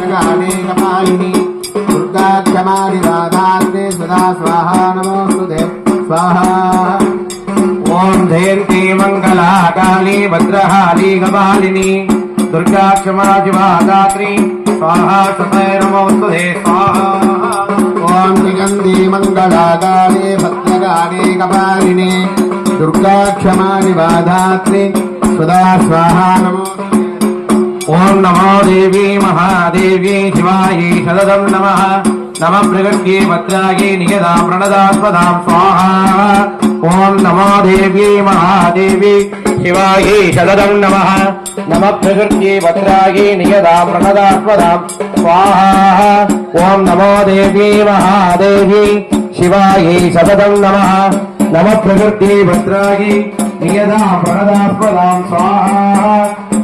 అనేకపాలిని దుర్గాక్షమాని రాధాత్రే సదా స్వాహా నమోస్తుతే స్వాహా. ఓం జయంతి మంగళా కాళీ భద్రహాళీ కపాలిని దుర్గా క్షమా శివా దాత్రి స్వాహా సతయ నమోస్తుతే స్వాహా. ఓం నిగంధి మంగళా కాళీ భద్రకాళీ కపాలిని దుర్గా క్షమా శివా దాత్రి సదా స్వాహా నమోస్తుతే ఓం నమో దేవీ మహాదేవీ శివాయీ శతదం నమ నమ ప్రగత్యే భద్రాయే నియదా ప్రణదాస్పదాం స్వాహా ఓం నమో దేవీ మహాదేవీ శివాయీ శతదం నమ నమ ప్రగత్యే భద్రాయే నియదా ప్రణదాస్పదాం స్వాహా ఓం నమో దేవీ మహాదేవీ శివాయీ శతదం నమ నమ ప్రకృతి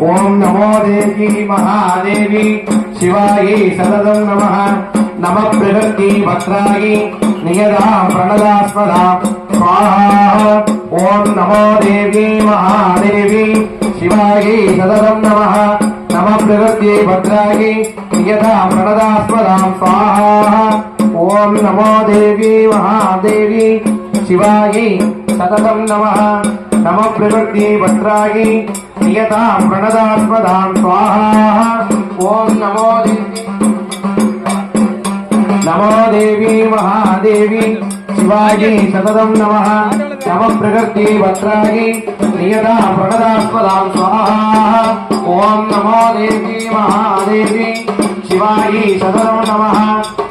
ఓం నమో దేవి మహాదేవి శివాయి సదదం నమ. నమ ప్రగతి భద్రాయి నియదా ప్రణదాస్పదాం. ఓం నమో దేవి మహాదేవి శివాయి సదదం నమ. నమ ప్రగతి భద్రాయి నియదా ప్రణదాస్పద. స్వాహా ఓం నమో దేవి మహాదేవి శివాయి సతతం నమ. నమ ప్రవృత్తి భద్రాయి నియతా ప్రణదాత్మదాం స్వాహా. ఓం నమో నమో దేవి మహాదేవి శివాజీ సతతం నమ. నమ ప్రకృతి భద్రాయి నియతా ప్రణదాస్పదాం స్వాహా. ఓం నమో దేవి మహాదేవి శివాజీ సతతం నమ.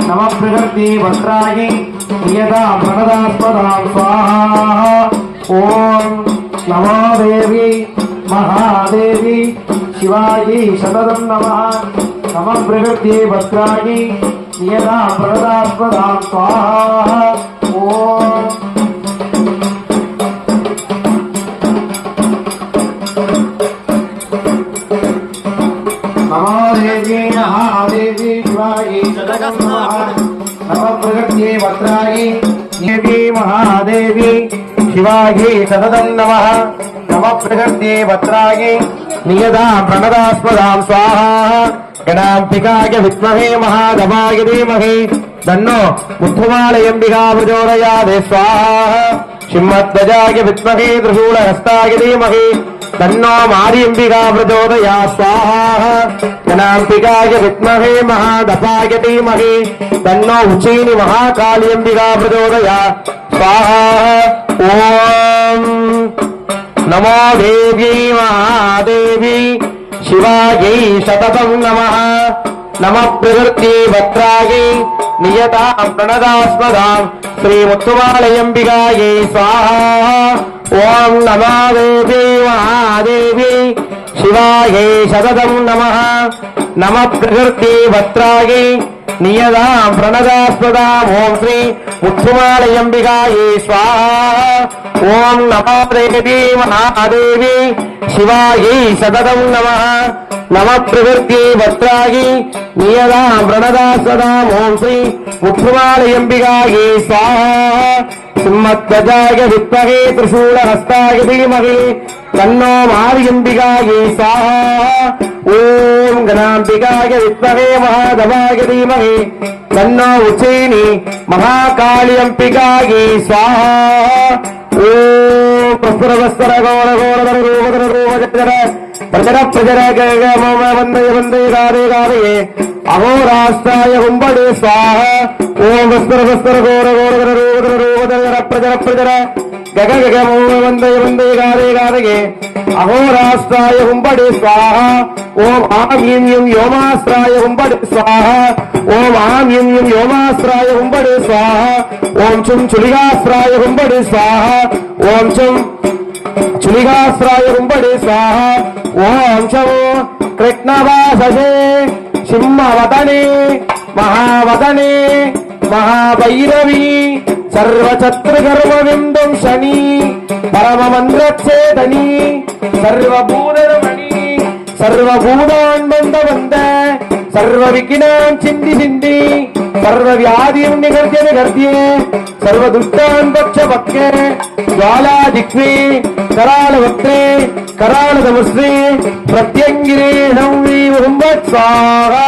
నమ ప్రకృతి భద్రాయి నియతా ప్రణదాస్పదాం స్వాహా. ఓం నమో దేవి మహాదేవి శివాయి సతతం నమ. నమ ప్రకృతి భద్రాయి నియతా ప్రణదాస్పదాం స్వాహా. ఓం. నమో మహాదేవి శివాయి సతతం నమ. నమ ప్రకృతి భద్రాయి దేవి మహాదేవి శివాయి సతతం నమ. నమ ప్రకృతి భద్రాయి ప్రణదాస్పదాం స్వాహా గణాంబికాయ విద్మహే మహాదమాయ ధీమహి దన్నో ముద్ధుమాలయంబికా ప్రచోదయాదే స్వాహా సింహధ్వజాయ విద్మహే త్రిశూలహస్తాయ ధీమహి తన్నో మార్యంబికా ప్రచోదయా స్వాహా గణాంబికాయ విద్మహే మహాదపాయ ధీమహి తన్నో ఉచీని మహాకాళియంబికా ప్రచోదయా స్వాహా ఓం నమో దేవ్యై మహాదేవి శివాయై సతతం నమ. నమ ప్రవృత్తి భద్రాయై నియతా ప్రణదాస్మదాం శ్రీముత్తుమాలయంబికాయై స్వాహా. ఓం నమో దేవీ మహాదేవి శివాయై సతతం నమ. నమ ప్రకృతి భద్రాయై నియదా ప్రణదాస్పదాం ఓం శ్రీ ముత్తుమాలయంబికాయై స్వాహా ఓం నమో దేవీ మహాదేవి శివాయై సతతం నమ నమ ప్రవృత్తి భద్రాయి నియదా ప్రణదాస్పదాం ఓం శ్రీ ముత్తుమాలయంబికాయై స్వాహా సింహధ్వజాయ విద్మహే త్రిశూలహస్తాయ ధీమహి తన్నో మార్యంబికాయై స్వాహా ఓం గణాంబికాయ విద్మహే మహాదవాయ ధీమహి తన్నో ఉచైని మహాకాళియంబికాయై స్వాహా ఓం ప్రస్తురవస్తర గౌర గౌర రూపధర రూపజర ప్రజర ప్రజర వందయ వందయ గారే గారయే అహోరాష్ట్రాయ హుంబడి స్వాహ ఓం వస్త్ర వస్త్ర ఘోర ఘోర రూపధర రూపధర ప్రజర ప్రజర గగ గగమో వందయ వందయ గారే గారగే అహోరాస్త్రాయ హుంబడి స్వాహ. ఓం ఆం ఈం ఈం వ్యోమాస్త్రాయ హుంబడి స్వాహ. ఓం ఆం ఈం ఈం వ్యోమాస్త్రాయ హుంబడి స్వాహ. ఓం చుం చులిగాస్త్రాయ హుంబడి స్వాహ. ఓం చుం చులిగాస్త్రాయ హుంబడి స్వాహ. ఓం చం కృష్ణవాసే సింహవదనే మహావదనే మహాభైరవి சர்வசத்ரு கர்மவிந்தும் சனி பரமமந்திர சேதனி சர்வபூதரமணி சர்வபூதான் வந்த வந்த சர்வ விக்னான் சிந்தி சிந்தி சர்வ வியாதியும் நிகழ்த்திய நிகழ்த்திய சர்வ துஷ்டான் பட்ச பக்கே ஜுவாலா திக்வி கரால வக்ரே கரால பிரத்யங்கிரே நம்பி உரும்ப சுவாகா